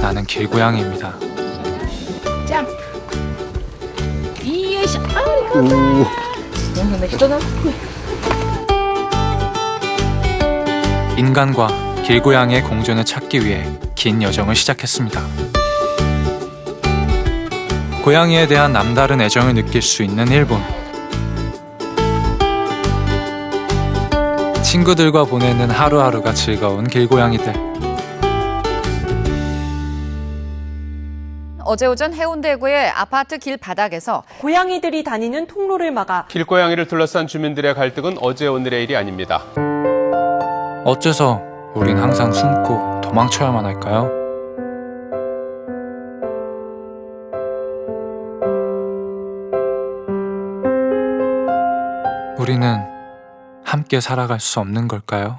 나는 길고양이입니다. 점프. 이에시. 아이고. 너무 맛있잖아. 인간과 길고양이의 공존을 찾기 위해 긴 여정을 시작했습니다. 고양이에 대한 남다른 애정을 느낄 수 있는 일본. 친구들과 보내는 하루하루가 즐거운 길고양이들. 어제 오전 해운대구의 아파트 길 바닥에서 고양이들이 다니는 통로를 막아 길고양이를 둘러싼 주민들의 갈등은 어제 오늘의 일이 아닙니다. 어째서 우린 항상 숨고 도망쳐야만 할까요? 우리는 함께 살아갈 수 없는 걸까요?